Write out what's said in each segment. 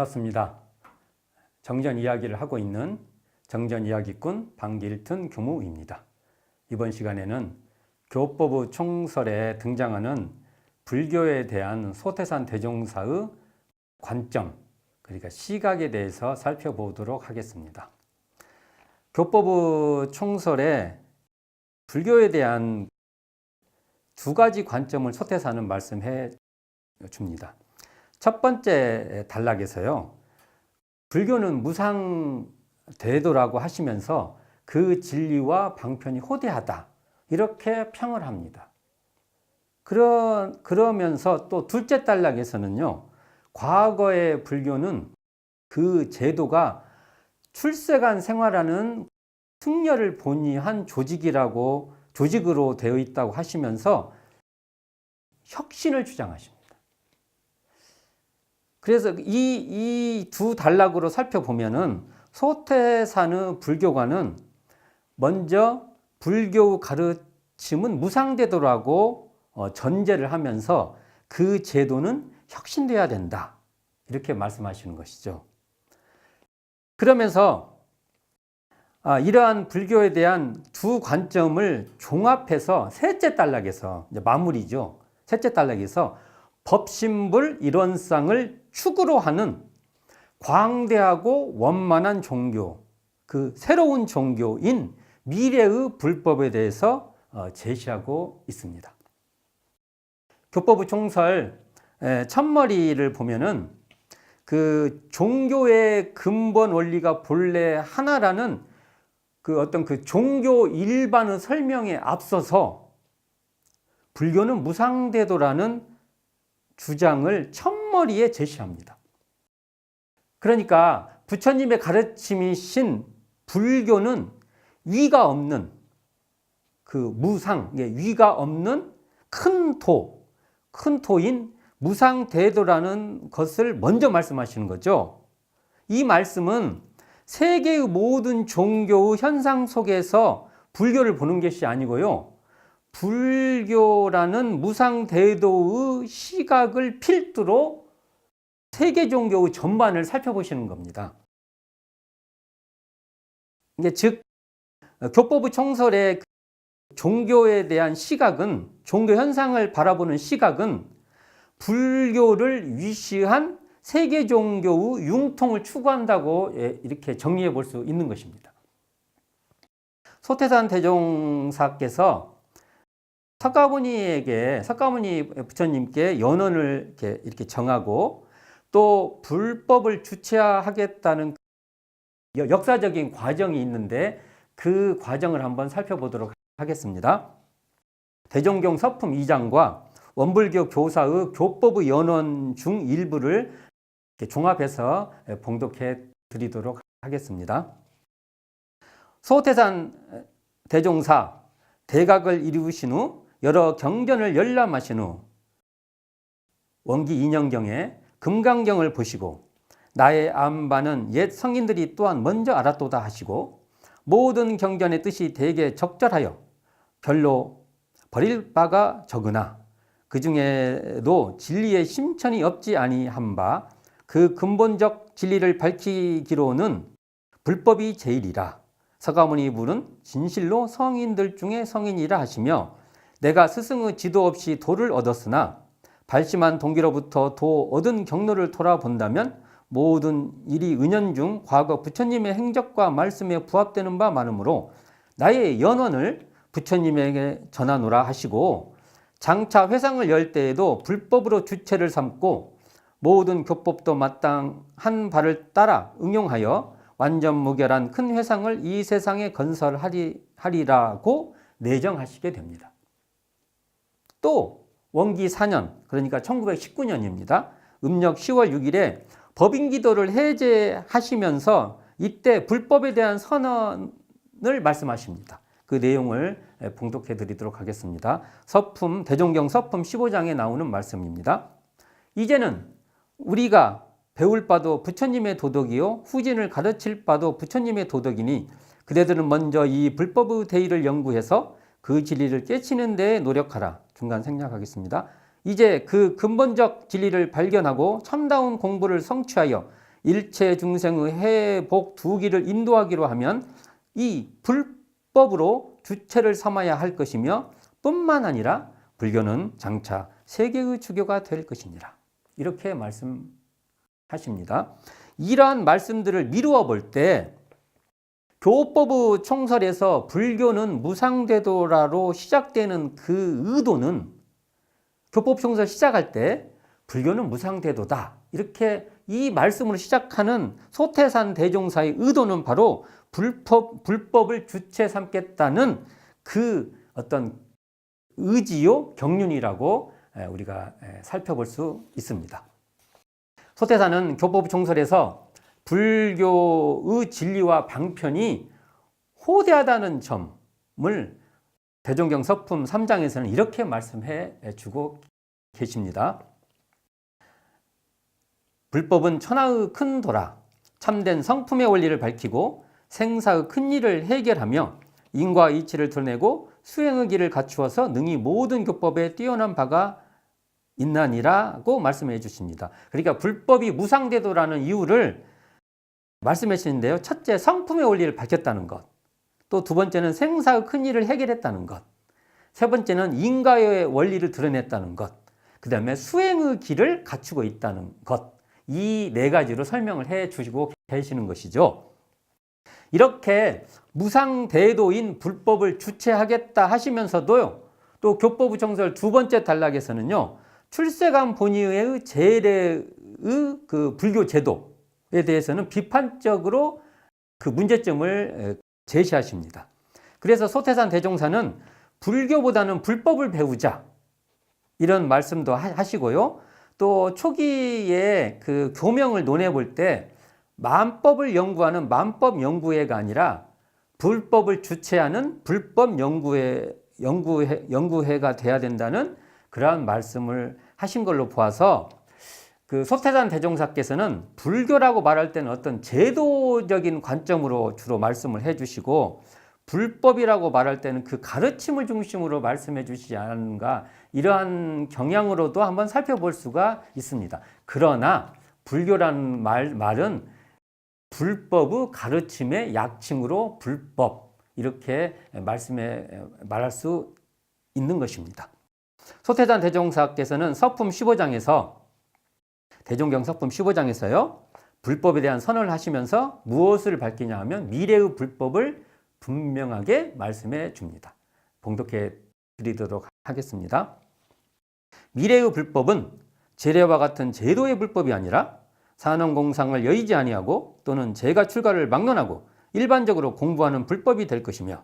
반갑습니다. 정전 이야기를 하고 있는 정전 이야기꾼 방길튼 교무입니다. 이번 시간에는 교법부 총설에 등장하는 불교에 대한 소태산 대종사의 관점, 그러니까 시각에 대해서 살펴보도록 하겠습니다. 교법부 총설에 불교에 대한 두 가지 관점을 소태사는 말씀해 줍니다. 첫 번째 단락에서요. 불교는 무상 대도라고 하시면서 그 진리와 방편이 호대하다. 이렇게 평을 합니다. 그러, 그러면서 또 둘째 단락에서는요. 과거의 불교는 그 제도가 출세간 생활하는 승려를 본의한 조직이라고 조직으로 되어 있다고 하시면서 혁신을 주장하십니다. 그래서 이 이 두 단락으로 살펴보면은 소태산의 불교관은 먼저 불교 가르침은 무상대도라고 어, 전제를 하면서 그 제도는 혁신돼야 된다. 이렇게 말씀하시는 것이죠. 그러면서 아, 이러한 불교에 대한 두 관점을 종합해서 셋째 단락에서 마무리죠. 셋째 단락에서 법신불 이론상을 축으로 하는 광대하고 원만한 종교, 그 새로운 종교인 미래의 불법에 대해서 어, 제시하고 있습니다. 교법부 총설 첫머리를 보면은 그 종교의 근본 원리가 본래 하나라는 그 어떤 그 종교 일반의 설명에 앞서서 불교는 무상대도라는 주장을 첫 머리에 제시합니다. 그러니까 부처님의 가르침이신 불교는 위가 없는 그 무상, 위가 없는 큰 토, 큰 토인 무상대도라는 것을 먼저 말씀하시는 거죠. 이 말씀은 세계의 모든 종교의 현상 속에서 불교를 보는 것이 아니고요. 불교라는 무상대도의 시각을 필두로 세계 종교의 전반을 살펴보시는 겁니다. 이게 즉 교법부 총설의 종교에 대한 시각은 종교 현상을 바라보는 시각은 불교를 위시한 세계 종교의 융통을 추구한다고 예, 이렇게 정리해 볼 수 있는 것입니다. 소태산 대종사께서 석가모니에게 석가모니 부처님께 연원을 이렇게 정하고 또 불법을 주체하겠다는 역사적인 과정이 있는데 그 과정을 한번 살펴보도록 하겠습니다. 대종경 서품 2장과 원불교 교사의 교법의 연원 중 일부를 종합해서 봉독해 드리도록 하겠습니다. 소태산 대종사 대각을 이루신 후 여러 경전을 열람하신 후 원기 인영경에 금강경을 보시고 나의 안반은 옛 성인들이 또한 먼저 알았도다 하시고 모든 경전의 뜻이 대개 적절하여 별로 버릴 바가 적으나 그 중에도 진리의 심천이 없지 아니한 바 그 근본적 진리를 밝히기로는 불법이 제일이라. 서가모니 불은 진실로 성인들 중에 성인이라 하시며 내가 스승의 지도 없이 도를 얻었으나 발심한 동기로부터 도 얻은 경로를 돌아본다면 모든 일이 은연중 과거 부처님의 행적과 말씀에 부합되는 바 많으므로 나의 연원을 부처님에게 전하노라 하시고 장차 회상을 열 때에도 불법으로 주체를 삼고 모든 교법도 마땅한 바를 따라 응용하여 완전 무결한 큰 회상을 이 세상에 건설하리라고 내정하시게 됩니다. 또 원기 4년 그러니까 1919년입니다. 음력 10월 6일에 법인 기도를 해제하시면서 이때 불법에 대한 선언을 말씀하십니다. 그 내용을 봉독해 드리도록 하겠습니다. 서품 대종경 서품 15장에 나오는 말씀입니다. 이제는 우리가 배울 바도 부처님의 도덕이요 후진을 가르칠 바도 부처님의 도덕이니 그대들은 먼저 이 불법의 대의를 연구해서 그 진리를 깨치는 데 노력하라. 중간 생략하겠습니다. 이제 그 근본적 진리를 발견하고 참다운 공부를 성취하여 일체 중생의 해복 두기를 인도하기로 하면 이 불법으로 주체를 삼아야 할 것이며 뿐만 아니라 불교는 장차 세계의 주교가 될 것이니라. 이렇게 말씀하십니다. 이러한 말씀들을 미루어 볼 때 교법의 총설에서 불교는 무상되도라로 시작되는 그 의도는 교법 총설 시작할 때 불교는 무상대도다. 이렇게 이 말씀으로 시작하는 소태산 대종사의 의도는 바로 불법, 불법을 주체 삼겠다는 그 어떤 의지요 경륜이라고 우리가 살펴볼 수 있습니다. 소태사는 교법 총설에서 불교의 진리와 방편이 호대하다는 점을 대종경 서품 3장에서는 이렇게 말씀해 주고 계십니다. 불법은 천하의 큰 도라 참된 성품의 원리를 밝히고 생사의 큰 일을 해결하며 인과 이치를 드러내고 수행의 길을 갖추어서 능히 모든 교법에 뛰어난 바가 있나니라고 말씀해 주십니다. 그러니까 불법이 무상대도라는 이유를 말씀해 주시는데요. 첫째, 성품의 원리를 밝혔다는 것. 또 두 번째는 생사의 큰 일을 해결했다는 것. 세 번째는 인과의 원리를 드러냈다는 것. 그 다음에 수행의 길을 갖추고 있다는 것. 이 네 가지로 설명을 해 주시고 계시는 것이죠. 이렇게 무상대도인 불법을 주체하겠다 하시면서도요, 또 교법부 정설 두 번째 단락에서는요, 출세감 본의의 제례의 그 불교 제도에 대해서는 비판적으로 그 문제점을 제시하십니다. 그래서 소태산 대종사는 불교보다는 불법을 배우자 이런 말씀도 하시고요. 또 초기에 그 교명을 논해 볼 때 만법을 연구하는 만법 연구회가 아니라 불법을 주체하는 불법 연구회 연구회 연구회가 돼야 된다는 그러한 말씀을 하신 걸로 보아서 그 소태산 대종사께서는 불교라고 말할 때는 어떤 제도적인 관점으로 주로 말씀을 해주시고 불법이라고 말할 때는 그 가르침을 중심으로 말씀해 주시지 않은가 이러한 경향으로도 한번 살펴볼 수가 있습니다. 그러나 불교라는 말, 말은 불법의 가르침의 약칭으로 불법 이렇게 말씀해 말할 수 있는 것입니다. 소태단 대종사께서는 서품 15장에서 대종경 서품 15장에서요 불법에 대한 선언을 하시면서 무엇을 밝히냐 하면 미래의 불법을 분명하게 말씀해 줍니다. 봉독해 드리도록 하겠습니다. 미래의 불법은 제례와 같은 제도의 불법이 아니라 산업공상을 여의지 아니하고 또는 제가 출가를 막론하고 일반적으로 공부하는 불법이 될 것이며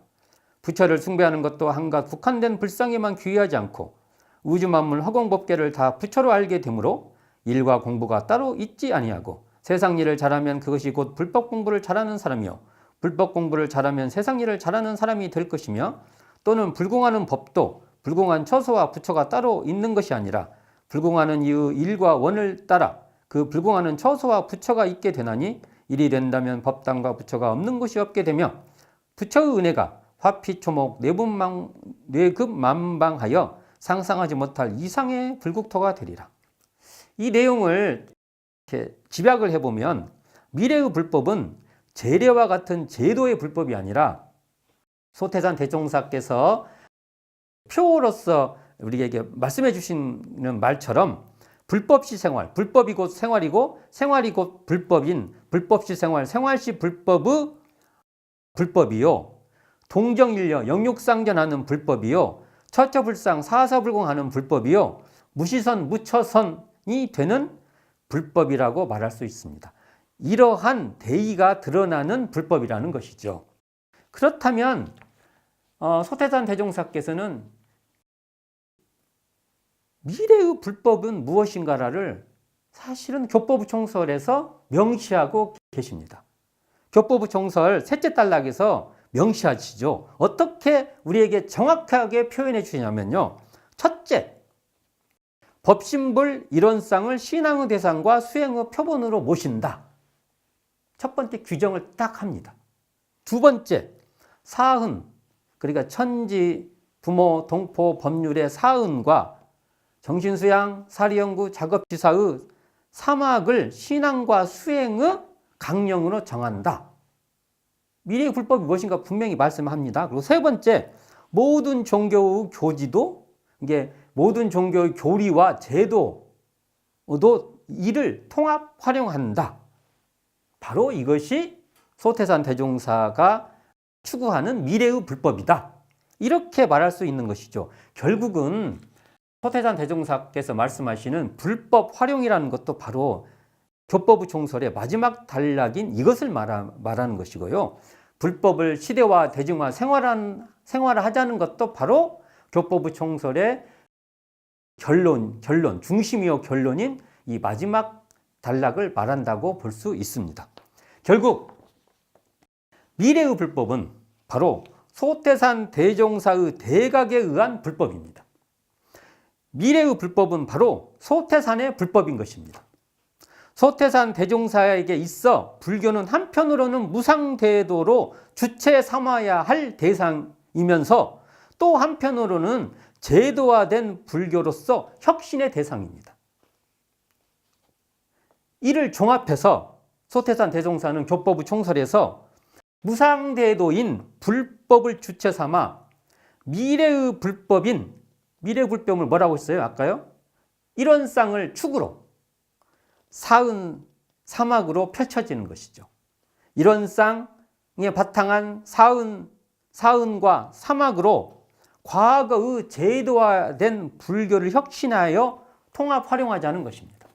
부처를 숭배하는 것도 한갓 국한된 불상에만 귀의하지 않고 우주 만물 허공법계를 다 부처로 알게 되므로 일과 공부가 따로 있지 아니하고 세상 일을 잘하면 그것이 곧 불법 공부를 잘하는 사람이요 불법 공부를 잘하면 세상 일을 잘하는 사람이 될 것이며 또는 불공하는 법도 불공한 처소와 부처가 따로 있는 것이 아니라 불공하는 이유 일과 원을 따라 그 불공하는 처소와 부처가 있게 되나니 일이 된다면 법당과 부처가 없는 곳이 없게 되며 부처의 은혜가 화피초목 내분망 뇌급만방하여 상상하지 못할 이상의 불국토가 되리라. 이 내용을 이렇게 집약을 해보면 미래의 불법은 제례와 같은 제도의 불법이 아니라 소태산 대종사께서 표로서 우리에게 말씀해 주시는 말처럼 불법시 생활, 불법이 곧 생활이고 생활이 곧 불법인 불법시 생활, 생활시 불법의 불법이요. 동정일려, 영육상전하는 불법이요. 처처불상, 사사불공하는 불법이요. 무시선, 무처선이 되는 불법이라고 말할 수 있습니다. 이러한 대의가 드러나는 불법이라는 것이죠. 그렇다면 어, 소태산 대종사께서는 미래의 불법은 무엇인가를 사실은 교법부 총설에서 명시하고 계십니다. 교법부 총설 셋째 단락에서 명시하시죠. 어떻게 우리에게 정확하게 표현해 주시냐면요. 첫째, 법신불 이론상을 신앙의 대상과 수행의 표본으로 모신다. 첫 번째 규정을 딱 합니다. 두 번째, 사흔, 그러니까 천지, 부모, 동포, 법률의 사흔과 정신수양, 사리연구, 작업지사의 사막을 신앙과 수행의 강령으로 정한다. 미래의 불법이 무엇인가 분명히 말씀합니다. 그리고 세 번째, 모든 종교의 교지도 이게 모든 종교의 교리와 제도도 이를 통합 활용한다. 바로 이것이 소태산 대종사가 추구하는 미래의 불법이다. 이렇게 말할 수 있는 것이죠. 결국은 소태산 대종사께서 말씀하시는 불법 활용이라는 것도 바로 교법의 총설의 마지막 단락인 이것을 말하, 말하는 것이고요. 불법을 시대화, 대중화, 생활한, 생활하자는 것도 바로 교법의 총설의 결론, 결론, 중심이요 결론인 이 마지막 단락을 말한다고 볼 수 있습니다. 결국 미래의 불법은 바로 소태산 대종사의 대각에 의한 불법입니다. 미래의 불법은 바로 소태산의 불법인 것입니다. 소태산 대종사에게 있어 불교는 한편으로는 무상대도로 주체 삼아야 할 대상이면서 또 한편으로는 제도화된 불교로서 혁신의 대상입니다. 이를 종합해서 소태산 대종사는 교법의 총설에서 무상대도인 불법을 주체 삼아 미래의 불법인 미래 불법을 뭐라고 했어요? 아까요? 이런 쌍을 축으로 사은 사막으로 펼쳐지는 것이죠. 이런 쌍에 바탕한 사은 사은과 사막으로 과거의 제도화된 불교를 혁신하여 통합 활용하자는 것입니다.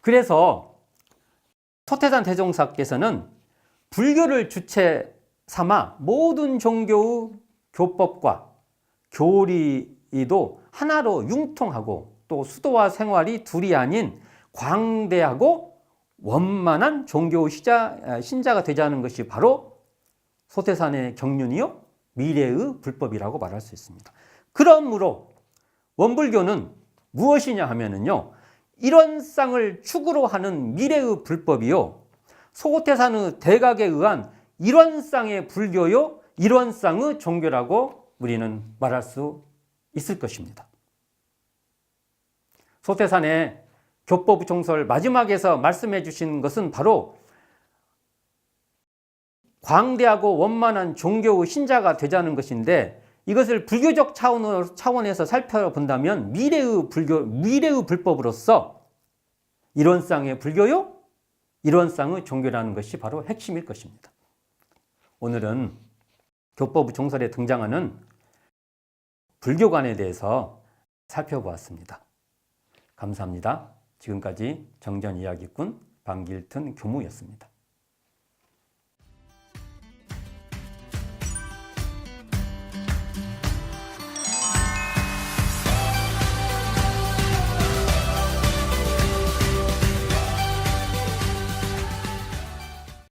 그래서 소태산 대종사께서는 불교를 주체 삼아 모든 종교의 교법과 교리도 하나로 융통하고 또 수도와 생활이 둘이 아닌 광대하고 원만한 종교 신자가 되자는 것이 바로 소태산의 경륜이요 미래의 불법이라고 말할 수 있습니다. 그러므로 원불교는 무엇이냐 하면은요 이런 쌍을 축으로 하는 미래의 불법이요 소태산의 대각에 의한 이런 쌍의 불교요 이런 쌍의 종교라고 우리는 말할 수 있을 것입니다. 소태산의 교법 종설 마지막에서 말씀해 주신 것은 바로 광대하고 원만한 종교의 신자가 되자는 것인데 이것을 불교적 차원에서 살펴본다면 미래의 불교, 미래의 불법으로서 이런 쌍의 불교요, 이런 쌍의 종교라는 것이 바로 핵심일 것입니다. 오늘은 교법 종설에 등장하는 불교관에 대해서 살펴보았습니다. 감사합니다. 지금까지 정전 이야기꾼 방길튼 교무였습니다.